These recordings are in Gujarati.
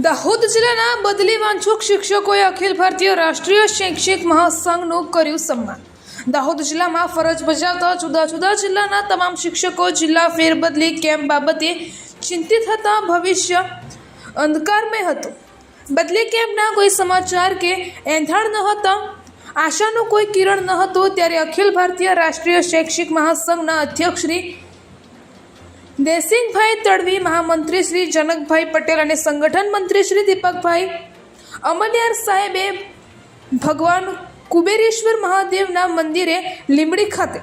દાહોદ જિલ્લાના બદલી વાંચુક શિક્ષકોએ અખિલ ભારતીય રાષ્ટ્રીય શૈક્ષિક મહાસંઘનું કર્યું સન્માન. દાહોદ જિલ્લામાં ફરજ બજાવતા જુદા જુદા જિલ્લાના તમામ શિક્ષકો જિલ્લા ફેરબદલી કેમ્પ બાબતે ચિંતિત હતા. ભવિષ્ય અંધકારમય હતું. બદલી કેમ્પના કોઈ સમાચાર કે એંધાણ ન હતા. આશાનું કોઈ કિરણ ન હતું. ત્યારે અખિલ ભારતીય રાષ્ટ્રીય શૈક્ષિક મહાસંઘના અધ્યક્ષ શ્રી દેસિંગભાઈ તડવી, મહામંત્રી શ્રી જનકભાઈ પટેલ અને સંગઠન મંત્રી શ્રી દીપકભાઈ અમલિયાર સાહેબે ભગવાન કુબેરેશ્વર મહાદેવના મંદિરે લીંબડી ખાતે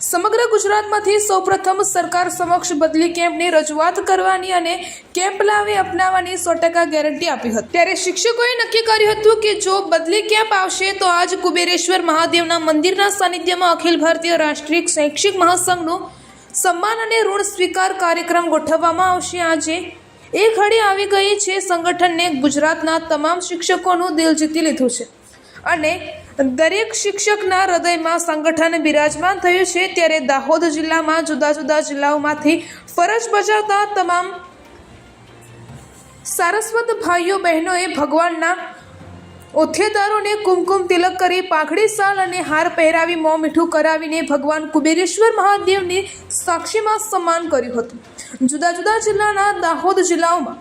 સમગ્ર ગુજરાતમાંથી સૌપ્રથમ સરકાર સમક્ષ બદલી કેમ્પની રજૂઆત કરવાની અને કેમ્પ લાવી અપનાવવાની સો ટકા ગેરંટી આપી હતી. ત્યારે શિક્ષકોએ નક્કી કર્યું હતું કે જો બદલી કેમ્પ આવશે તો આજ કુબેરેશ્વર મહાદેવના મંદિરના સાનિધ્યમાં અખિલ ભારતીય રાષ્ટ્રીય શૈક્ષિક મહાસંઘનું સન્માન અને ઋણ સ્વીકાર કાર્યક્રમ ગોઠવવામાં આવશે આજે. એ ઘડી આવી ગઈ છે સંગઠનને ગુજરાતના તમામ શિક્ષકોનું દિલ જીતી લીધું છે. અને દરેક શિક્ષકના હૃદયમાં સંગઠન બિરાજમાન થયું છે ત્યારે દાહોદ જિલ્લામાં જુદા જુદા જિલ્લાઓમાંથી ફરજ બજાવતા તમામ સારસ્વત ભાઈઓ બહેનોએ ભગવાનના ઓથેદારોને કુમકુમ તિલક કરી પાંખડી સાલ અને હાર પહેરાવી મોં મીઠું કરાવીને ભગવાન કુબેરેશ્વર મહાદેવની સાક્ષીમાં સન્માન કર્યું હતું. જુદા જુદા જિલ્લાના દાહોદ જિલ્લાઓમાં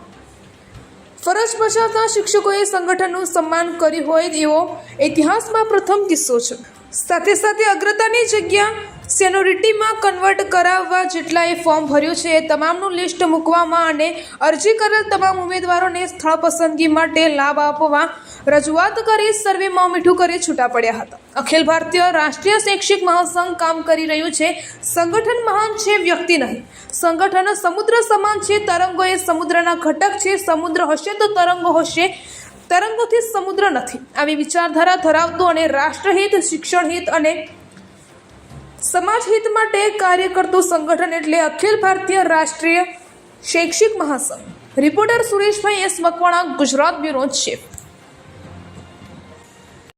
ફરજ બજાવતા શિક્ષકોએ સંગઠનનું સન્માન કર્યું હોય એવો ઇતિહાસમાં પ્રથમ કિસ્સો છે. સાથે સાથે અગ્રતાની જગ્યા સેનોરિટીમાં કન્વર્ટ કરાવવા જેટલાએ ફોર્મ ભર્યું છે એ તમામનું લિસ્ટ મૂકવામાં અને અરજી કરેલ તમામ ઉમેદવારોને સ્થળ પસંદગી માટે લાભ આપવા રજૂઆત કરી સર્વે મોં મીઠું કરી છૂટા પડ્યા હતા. અખિલ ભારતીય રાષ્ટ્રીય શૈક્ષિક મહાસંઘ કામ કરી રહ્યું છે. સંગઠન મહાન છે, વ્યક્તિ નહીં. સંગઠન સમુદ્ર સમાન છે, તરંગો એ સમુદ્રના ઘટક છે. સમુદ્ર હશે તો તરંગો હશે. તરંગોથી સમુદ્ર નથી. આવી વિચારધારા ધરાવતું અને રાષ્ટ્રહિત, શિક્ષણહિત અને સમાજહિત માટે કાર્ય કરતું સંગઠન એટલે અખિલ ભારતીય રાષ્ટ્રીય શૈક્ષિક મહાસંઘ. Reporter Sureshbhai S Makwana, Gujarat bureau chief